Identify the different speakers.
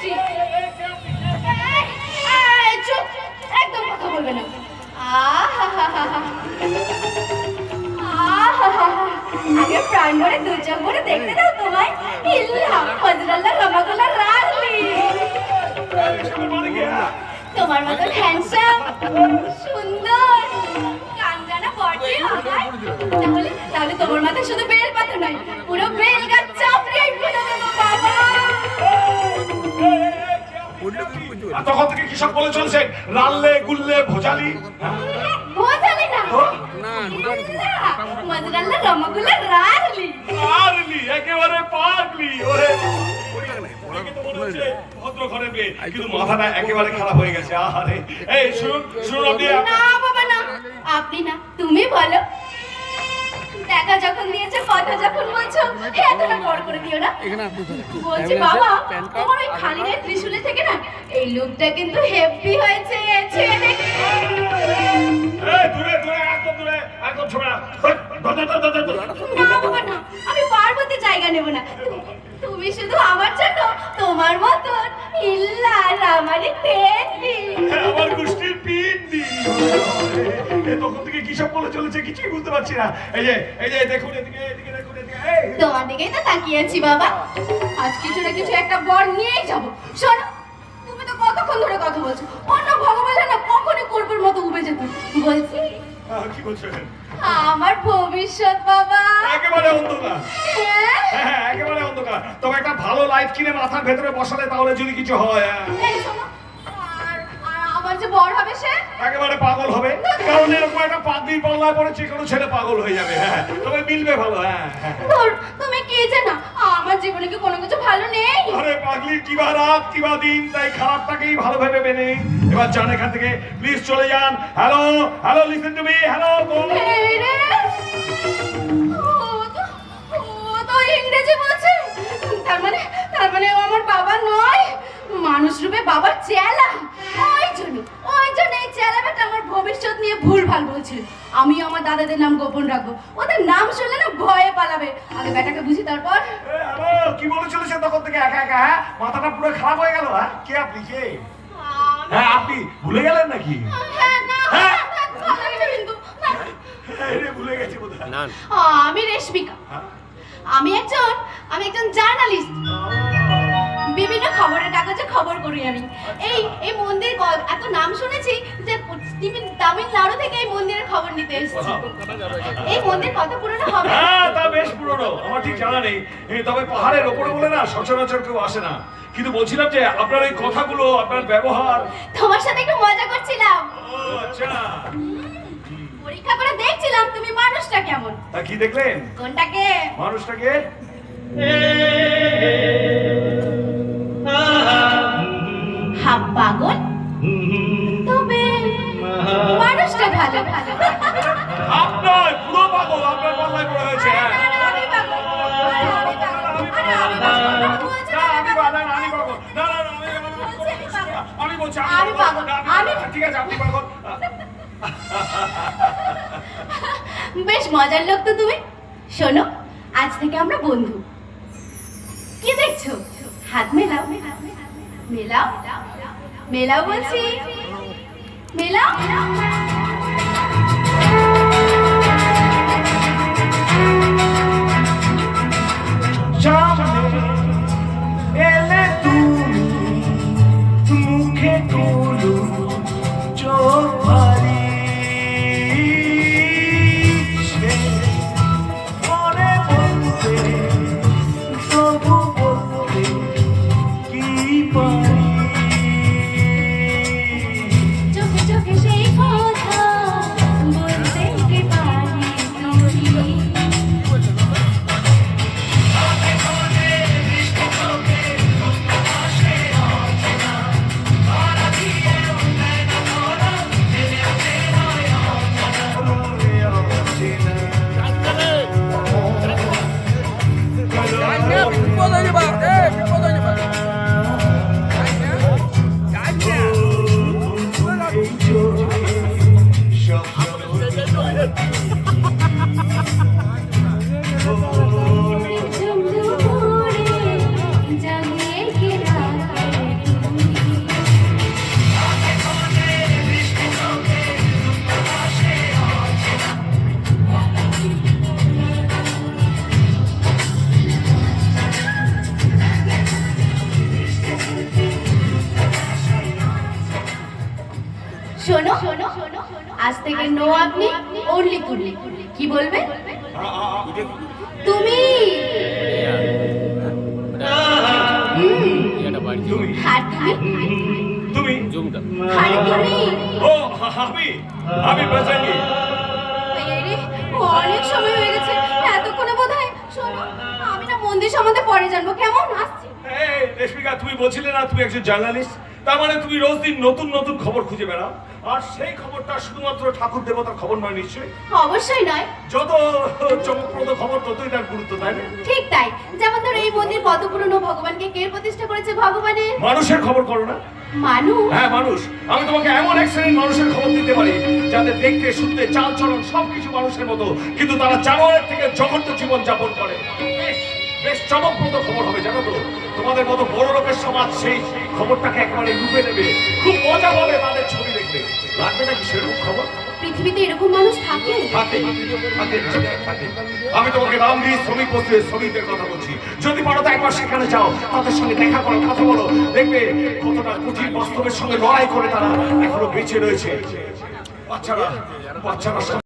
Speaker 1: এই, চুপ একদম কথা বলবে না। আগে প্রাণ ভরে দু চোখ দেখতে তোমায়। ইল্লা ফজরাল্লাহ রমাগুল্লাহ রাখলি তোমার মতন হ্যান্ডসাম সুন্দর কাঞ্জানা বটে তাহলে তোমার মাথায় শুধু বেল নয়
Speaker 2: তখন থেকে কি সব বলে চলছেন রাল্লে গুল্লে ভোজালি।
Speaker 1: না।
Speaker 2: একেবারে পাগলি ওরে। ভদ্র ঘরের মেয়ে, কিন্তু মাথাটা একেবারে খারাপ হয়ে গেছে আহারে। এই শুনুন শুনুন আপনি।
Speaker 1: না বাবা না। আপনি না তুমি বলো এতটা বড় করে দিও না।
Speaker 3: এখানে আপনি ধরেন।
Speaker 1: বলছি বাবা তোমার ওই খালি গায়ে ত্রিশুলে থেকে না এই লুকটা কিন্তু হেভি হয়েছে ছুঁয়ে দেখি
Speaker 2: দূরে দূরে একদম দূরে একদম ছোড়া। ধর, ধর, ধর, ধর, ধর, ধর।
Speaker 1: না বাবা না আমি পার্বতী জায়গা নেব না। তুমি শুধু আমার জন্য তোমার মতন ইল্লা রামারি তেলি
Speaker 2: হ্যাঁ, আমার তখন থেকে কি সব বলে চলেছে? কিছুই বুঝতে পারছি না। এই যে এই যে দেখুন এদিকে এদিকে দেখুন
Speaker 1: তোমার দিকেই তো তাকিয়েছি বাবা। আজ কিছু না কিছু একটা বর নিয়েই যাব। শোনো তুমি তো কতক্ষণ ধরে কথা বলছো? অন্য ভগবান না কখনই করবার মতো উবে যেত। বলছি?
Speaker 2: কি
Speaker 1: আমার ভবিষ্যৎ বাবা।
Speaker 2: একেবারে অন্ধকার।
Speaker 1: হ্যাঁ?
Speaker 2: হ্যাঁ হ্যাঁ, একেবারে অন্ধকার। তবে একটা ভালো লাইট কিনে মাথার ভেতরে বসালে তাহলে যদি কিছু হয় হ্যাঁ।
Speaker 1: এই শোনো, যে বর হবে সে?
Speaker 2: একেবারে পাগল হবে। কারণ এরকম একটা পাগলির পাল্লায় পড়ে যে কোনো ছেলে পাগল হয়ে যাবে। হ্যাঁ তবে মিলবে ভালো হ্যাঁ হ্যাঁ।
Speaker 1: ধুর, তুমি কি জানো? আমার জীবনে কি কোনো কিছু ভালো নেই?
Speaker 2: আরে পাগলির কিবা রাত কিবা দিন তাই খারাপটাকেই ভালো ভেবে মেনে এবার যান এখান থেকে প্লিজ চলে যান। Hello hello listen to me hello
Speaker 1: এই রে, ও তো- ও তো ইংরেজি বলছে। তার মানে তার মানে ও আমার বাবা নয়। মানুষ রূপে বাবার চেলা জন্য ওই জন্য এই চেলা বেটা আমার ভবিষ্যৎ নিয়ে ভুল ভালো বলছিল আমি আমার দাদাদের নাম গোপন রাখব। ওদের নাম শুনলে না ভয়ে পালাবে। আগে বেটাকে বুঝি তারপর?
Speaker 2: কি বলে চলেছেন তখন থেকে? একা একা হ্যাঁ? মাথাটা পুরো খারাপ হয়ে গেল হ্যাঁ? কে আপনি কে? হ্যাঁ আপনি ভুলে গেলেন নাকি?
Speaker 1: হ্যাঁ,
Speaker 2: হ্যাঁ?
Speaker 1: ভালো।
Speaker 2: হ্যাঁ, গেছি বোধহয়।
Speaker 1: আমি রেশমিকা।
Speaker 2: হ্যাঁ?
Speaker 1: আমি একজন আমি একজন জার্নালিস্ট। বিভিন্ন খবরের কাগজে খবর করি আমি। এই এই মন্দির এত নাম শুনেছি যে তামিলনাড়ু থেকে এই মন্দিরের খবর নিতে এসেছি। এই মন্দির কত পুরনো হবে?
Speaker 2: হ্যাঁ তা বেশ পুরনো। আমার ঠিক জানা নেই। তবে পাহাড়ের ওপরে বলে না সচরাচর কেউ আসে না। কিন্তু বলছিলাম যে আপনার এই কথাগুলো আপনার ব্যবহার
Speaker 1: তোমার সাথে একটু মজা করছিলাম।
Speaker 2: ও আচ্ছা।
Speaker 1: পরীক্ষা করে দেখছিলাম তুমি মানুষটা কেমন।
Speaker 2: তা কি দেখলেন?
Speaker 1: কোনটাকে?
Speaker 2: মানুষটাকে? আপনার পুরো পাগল আপনার পাল্লায় পড়ে হয়েছে হ্যাঁ।
Speaker 1: আমি বলছি আমি পাগল।
Speaker 2: ঠিক আছে আপনি পাগল।
Speaker 1: বেশ মজার লোক তো তুমি। শোনো আজ থেকে আমরা বন্ধু। কি দেখছ? হাত মেলাও। মেলাও। মেলাও বলছি। মেলাও। শোনো আজ থেকে নো আপনি অনলি তুমি কি বলবে? তুমি।
Speaker 2: তুমি
Speaker 1: আর তুমি?
Speaker 2: তুমি।
Speaker 1: আর তুমি?
Speaker 2: ও আমি আমি বেচাঙ্গি
Speaker 1: অনেক সময় হয়ে গেছে। এতক্ষণে বোধ হয় শোনো আমি না মন্দির সম্বন্ধে পরে জানব। কেমন? আসছি।
Speaker 2: এই রেশমিকা তুমি বলছিলে না তুমি একজন জার্নালিস্ট? তার মানে তুমি রোজ দিন নতুন নতুন খবর খুঁজে বেড়াও। আর সেই খবরটা শুধুমাত্র ঠাকুর দেবতার খবর নয় নিশ্চয়ই?
Speaker 1: অবশ্যই নয়।
Speaker 2: যত চমকপ্রদ খবর ততই তার গুরুত্ব তাই না?
Speaker 1: ঠিক তাই। যেমন ধরো এই মন্দির কত পুরনো ভগবানকে কে প্রতিষ্ঠা করেছে ভগবানের
Speaker 2: মানুষের খবর করো না।
Speaker 1: মানুষ?
Speaker 2: হ্যাঁ মানুষ। আমি তোমাকে এমন এক শ্রেণির মানুষের খবর দিতে পারি যাদের দেখতে শুনতে চাল চলন সবকিছু মানুষের মতো কিন্তু তারা জানোয়ারের থেকে জঘন্য জীবন যাপন করে। বেশ চমকপ্রদ খবর হবে জানো তো? তোমাদের মতো বড় লোকের সমাজ সেই খবরটাকে একেবারে লুপে নেবে। খুব মজা হবে তাদের ছবি দেখবে লাগবে নাকি সেরকম খবর?
Speaker 1: পৃথিবীতে এরকম মানুষ থাকে?
Speaker 2: থাকে, থাকে। আমি তোমাকে নাম দিয়ে শ্রমিক শ্রমিকদের কথা বলছি। যদি পারো তো একবার সেখানে যাও তাদের সঙ্গে দেখা করো কথা বলো। দেখবে কতটা কঠিন বাস্তবের সঙ্গে লড়াই করে তারা এখনও বেঁচে রয়েছে। বাচ্চারা বাচ্চারা